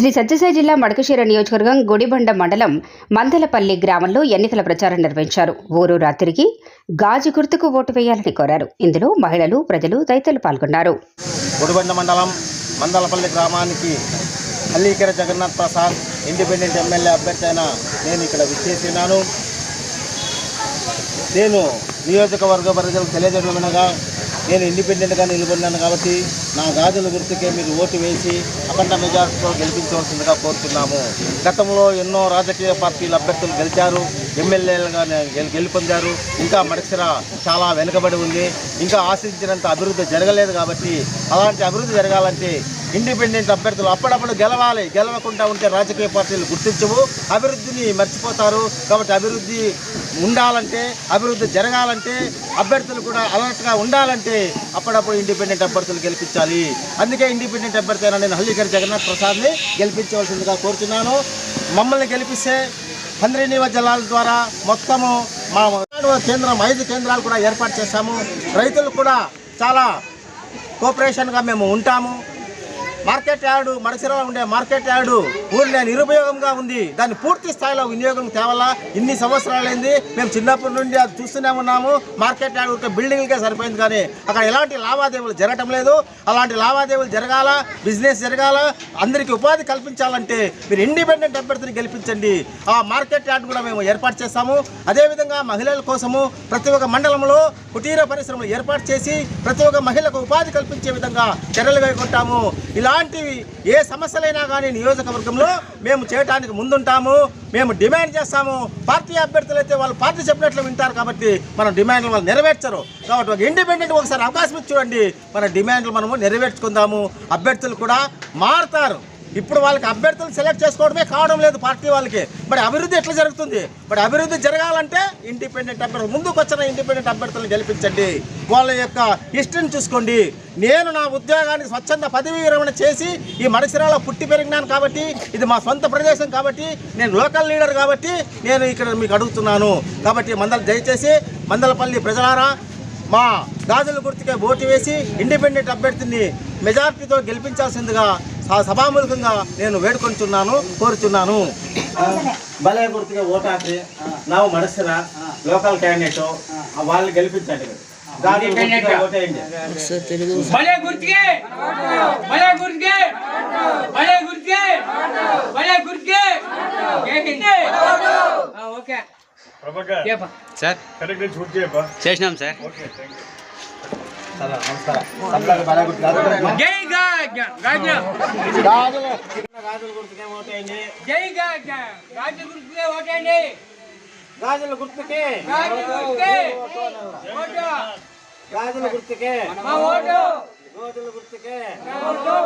శ్రీ సత్యసాయి జిల్లా మడకశీర నియోజకవర్గం గుడిబండ మండలం మందలపల్లి గ్రామంలో ఎన్నికల ప్రచారం నిర్వహించారు. ఊరు రాత్రికి గాజు గుర్తుకు ఓటు వేయాలని కోరారు. ఇందులో మహిళలు ప్రజలు తదితరులు పాల్గొన్నారు. గుడిబండ మండలం మందలపల్లి గ్రామానికి అల్లీకెర జగన్నాథ్ ప్రసాద్ ఇండిపెండెంట్ ఎమ్మెల్యే అభ్యర్థి అయిన నేను ఇక్కడ విచ్చేసినాను. నేను నియోజకవర్గ ప్రజలకు తెలియజేయడమనగా నేను ఇండిపెండెంట్గా నిలబడినాను కాబట్టి నా గాజుల గుర్తుకే మీరు ఓటు వేసి అఖండ మెజార్టీతో గెలిపించవలసిందిగా కోరుతున్నాము. గతంలో ఎన్నో రాజకీయ పార్టీల అభ్యర్థులు గెలిచారు ఎమ్మెల్యేలుగా గెలుపొందారు. ఇంకా మడక్సిర చాలా వెనుకబడి ఉంది. ఇంకా ఆశించినంత అభివృద్ధి జరగలేదు కాబట్టి అలాంటి అభివృద్ధి జరగాలంటే ఇండిపెండెంట్ అభ్యర్థులు అప్పుడప్పుడు గెలవాలి. గెలవకుండా ఉంటే రాజకీయ పార్టీలు గుర్తించవు. అభివృద్ధిని మర్చిపోతారు. కాబట్టి అభివృద్ధి ఉండాలంటే అభివృద్ధి జరగాలంటే అభ్యర్థులు కూడా అలర్ట్గా ఉండాలంటే అప్పుడప్పుడు ఇండిపెండెంట్ అభ్యర్థులు గెలిపించాలి. అందుకే ఇండిపెండెంట్ అభ్యర్థి అయిన నేను హల్లీకర్ జగన్నాథ్ ప్రసాద్ని గెలిపించవలసిందిగా కోరుతున్నాను మమ్మల్ని గెలిపిస్తే పంద్రీనివ జిల్లాల ద్వారా మొత్తము మా కేంద్రం ఐదు కేంద్రాలు కూడా ఏర్పాటు చేశాము. రైతులు కూడా చాలా కోఆపరేషన్గా మేము ఉంటాము. మార్కెట్ యార్డు మడసిరలో ఉండే మార్కెట్ యార్డు ఊరిలో నిరుపయోగంగా ఉంది. దాన్ని పూర్తి స్థాయిలో వినియోగం తేవాలా? ఇన్ని సంవత్సరాలైంది. మేము చిన్నప్పటి నుండి అది చూస్తూనే ఉన్నాము. మార్కెట్ యార్డు ఒక బిల్డింగ్కే సరిపోయింది కానీ అక్కడ ఎలాంటి లావాదేవీలు జరగటం లేదు. అలాంటి లావాదేవీలు జరగాల? బిజినెస్ జరగాల? అందరికీ ఉపాధి కల్పించాలంటే మీరు ఇండిపెండెంట్ అభ్యర్థిని గెలిపించండి. ఆ మార్కెట్ యార్డు కూడా మేము ఏర్పాటు చేస్తాము. అదేవిధంగా మహిళల కోసము ప్రతి ఒక్క మండలంలో కుటీర పరిశ్రమలు ఏర్పాటు చేసి ప్రతి ఒక్క మహిళకు ఉపాధి కల్పించే విధంగా చర్యలు వేయకుంటాము ఇలాంటివి ఏ సమస్యలైనా కానీ నియోజకవర్గంలో మేము చేయడానికి ముందుంటాము మేము డిమాండ్ చేస్తాము. పార్టీ అభ్యర్థులు అయితే వాళ్ళు పార్టీ చెప్పినట్లు వింటారు కాబట్టి మన డిమాండ్లు వాళ్ళు నెరవేర్చరు. కాబట్టి ఒక ఇండిపెండెంట్ ఒకసారి అవకాశం ఇచ్చి చూడండి. మన డిమాండ్లు మనము నెరవేర్చుకుందాము. అభ్యర్థులు కూడా మారుతారు. ఇప్పుడు వాళ్ళకి అభ్యర్థులు సెలెక్ట్ చేసుకోవడమే కావడం లేదు పార్టీ వాళ్ళకి. మరి అభివృద్ధి ఎట్లా జరుగుతుంది? మరి అభివృద్ధి జరగాలంటే ఇండిపెండెంట్ అభ్యర్థులు ముందుకు వచ్చిన ఇండిపెండెంట్ అభ్యర్థులను గెలిపించండి. వాళ్ళ యొక్క హిస్టరీని చూసుకోండి. నేను నా ఉద్యోగానికి స్వచ్ఛంద పదవి విరమణ చేసి ఈ మడసిరాలో పుట్టి పెరిగినాను కాబట్టి ఇది మా సొంత ప్రదేశం కాబట్టి నేను లోకల్ లీడర్ కాబట్టి నేను ఇక్కడ మీకు అడుగుతున్నాను. కాబట్టి మందల దయచేసి మందలపల్లి ప్రజలారా మా గాజుల గుర్తుకే ఓటు వేసి ఇండిపెండెంట్ అభ్యర్థిని మెజార్టీతో గెలిపించాల్సిందిగా సభాముఖంగా నేను వేడుకొంటున్నాను కోరుచున్నాను భలే గుర్తుగా ఓటాకి ನಾವು మడసిరా లోకల్ క్యాండిడేట్ వాళ్ళని గెలిపించండి గాజుల గుర్తుకే ఓటేయండి ಬಳೆ ಗುರ್ತಿಗೆ ಬಳೆ ಗುರ್ತಿಗೆ ಬಳೆ ಗುರ್ತಿಗೆ ಬಳೆ ಗುರ್ತಿಗೆ ఓకే ప్రభాకర్ చెప్ప సార్ కరెక్ట్ షూట్ చేయప్పా చేసినాం సార్ ఓకే థ్యాంక్ యూ సరే, నమస్కారం. గాజుల గాజుల గాజుల గుర్తుకే ఓటేయండి. జై గా గాజు గుర్తుకే ఓటండి గాజుల గుర్తుకే. గాజుల గుర్తుకే. మా ఓటు. గాజుల గుర్తుకే. ఓటు.